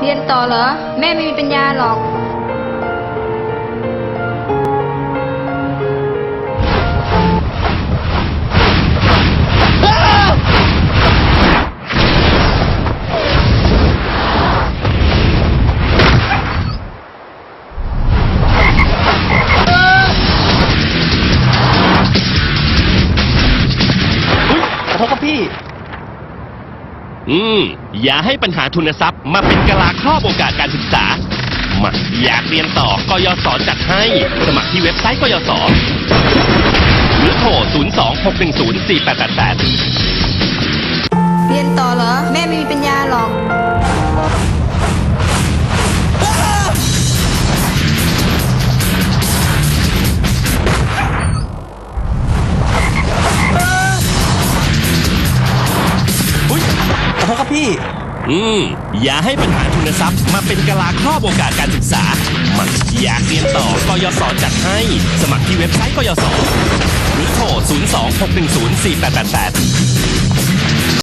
เรียนต่อเหรอ แม่ไม่มีปัญญาหรอก ขอโทษครับพี่ อืม อย่าให้ปัญหาทุนทรัพย์มาเป็นกะลาครอบโอกาสการศึกษา มาอยากเรียนต่อกยศจัดให้ สมัครที่เว็บไซต์กยศหรือโทร 026104888 เรียนต่อเหรอ แม่ไม่มีปัญญาหรอ ขอโทษครับพี่ อืม อย่าให้ปัญหาทุนทรัพย์มาเป็นกะลาครอบโอกาสการศึกษา มันอยากเรียนต่อกยศจัดให้ สมัครที่เว็บไซต์กยศหรือโทร 026104888